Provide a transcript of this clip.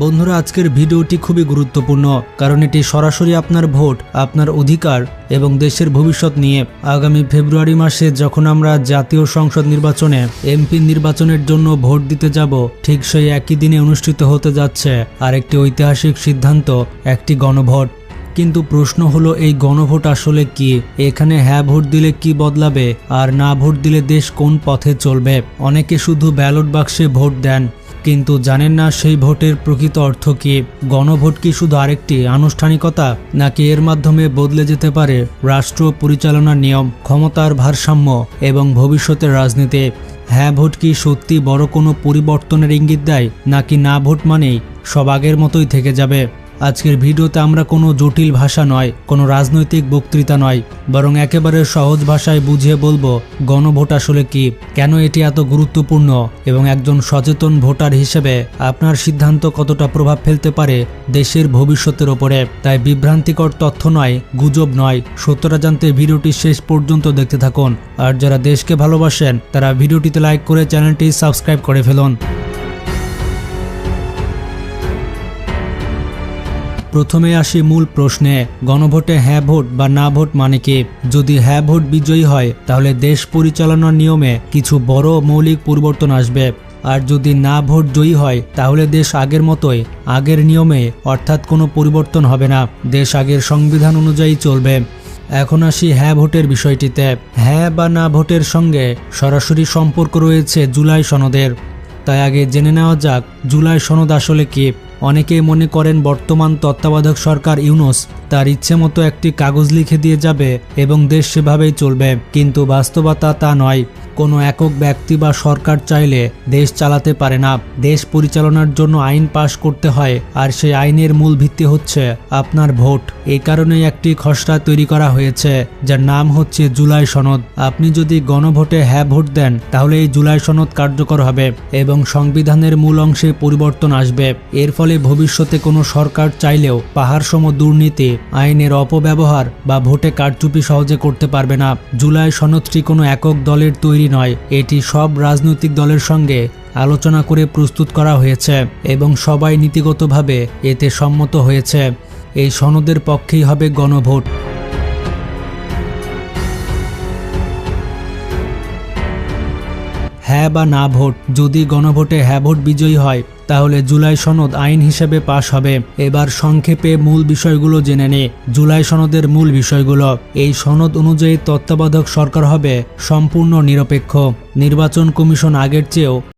বন্ধুরা, আজকের ভিডিওটি খুবই গুরুত্বপূর্ণ কারণ এটি সরাসরি আপনার ভোট, আপনার অধিকার এবং দেশের ভবিষ্যৎ নিয়ে। আগামী ফেব্রুয়ারি মাসে যখন আমরা জাতীয় সংসদ নির্বাচনে এমপি নির্বাচনের জন্য ভোট দিতে যাব, ঠিক সেই একই দিনে অনুষ্ঠিত হতে যাচ্ছে আরেকটি ঐতিহাসিক সিদ্ধান্ত, একটি গণভোট। কিন্তু প্রশ্ন হলো, এই গণভোট আসলে কি? এখানে হ্যাঁ ভোট দিলে কি বদলাবে? আর না ভোট দিলে দেশ কোন পথে চলবে? অনেকে শুধু ব্যালট বাক্সে ভোট দেন। কিন্তু জানেন না সেই ভোটের প্রকৃত অর্থ কি? গণভোট কি শুধু আরেকটি আনুষ্ঠানিকতা, নাকি এর মাধ্যমে বদলে যেতে পারে রাষ্ট্র পরিচালনার নিয়ম, ক্ষমতার ভারসাম্য এবং ভবিষ্যতের রাজনীতি? হ্যাঁ ভোট কি সত্যি বড় কোনো পরিবর্তনের ইঙ্গিত দেয়, নাকি না ভোট মানেই সব আগের মতোই থেকে যাবে? আজকের ভিডিওতে আমরা কোনো জটিল ভাষা নয়, কোনো রাজনৈতিক বক্তৃতা নয়, বরং একেবারে সহজ ভাষায় বুঝিয়ে বলব গণভোট আসলে কি, কেন এটি এত গুরুত্বপূর্ণ এবং একজন সচেতন ভোটার হিসেবে আপনার সিদ্ধান্ত কতটা প্রভাব ফেলতে পারে দেশের ভবিষ্যতের ওপরে। তাই বিভ্রান্তিকর তথ্য নয়, গুজব নয়, সত্যটা জানতে ভিডিওটি শেষ পর্যন্ত দেখতে থাকুন। আর যারা দেশকে ভালোবাসেন, তারা ভিডিওটিতে লাইক করে চ্যানেলটি সাবস্ক্রাইব করে ফেলুন। প্রথমে আসি মূল প্রশ্নে, গণভোটে হ্যাঁ ভোট বা না ভোট মানে কি? যদি হ্যাঁ ভোট বিজয়ী হয়, তাহলে দেশ পরিচালনার নিয়মে কিছু বড় মৌলিক পরিবর্তন আসবে। আর যদি না ভোট জয়ী হয়, তাহলে দেশ আগের মতোই, আগের নিয়মে, অর্থাৎ কোনো পরিবর্তন হবে না। দেশ আগের সংবিধান অনুযায়ী চলবে। এখন আসি হ্যাঁ ভোটের বিষয়টিতে। হ্যাঁ বা না ভোটের সঙ্গে সরাসরি সম্পর্ক রয়েছে জুলাই সনদের। তাই আগে জেনে নেওয়া যাক, জুলাই সনদ আসলে কি? অনেকেই মনে করেন বর্তমান তত্ত্বাবধায়ক সরকার ইউনুস। তার ইচ্ছে মতো একটি কাগজ লিখে দিয়ে যাবে এবং দেশ সেভাবেই চলবে। কিন্তু বাস্তবতা তা নয়। কোনো একক ব্যক্তি বা সরকার চাইলে দেশ চালাতে পারে না। দেশ পরিচালনার জন্য আইন পাশ করতে হয়, আর সেই আইনের মূল ভিত্তি হচ্ছে আপনার ভোট। এই কারণেই একটি খসড়া তৈরি করা হয়েছে, যার নাম হচ্ছে জুলাই সনদ। আপনি যদি গণভোটে হ্যাঁ ভোট দেন, তাহলে এই জুলাই সনদ কার্যকর হবে এবং সংবিধানের মূল অংশে পরিবর্তন আসবে। এর ফলে ভবিষ্যতে কোনো সরকার চাইলেও পাহাড়সম দুর্নীতি আইনের অপব্যবহার বা ভোটে কারচুপি সহজে করতে পারবে না। জুলাই সনদটি কোনো একক দলের তৈরি নয়, এটি সব রাজনৈতিক দলের সঙ্গে আলোচনা করে প্রস্তুত করা হয়েছে এবং সবাই নীতিগতভাবে এতে সম্মত হয়েছে। এই সনদের পক্ষেই হবে গণভোট। হ্যাঁ বা না ভোট, যদি গণভোটে হ্যাঁ ভোট বিজয়ী হয় তাহলে জুলাই সনদ আইন হিসেবে পাশ হবে। এবার সংক্ষেপে মূল বিষয়গুলো জেনে নে। জুলাই সনদের মূল বিষয়গুলো। এই সনদ অনুযায়ী তত্ত্বাবধায়ক সরকার হবে সম্পূর্ণ নিরপেক্ষ। নির্বাচন কমিশন আগের চেয়েও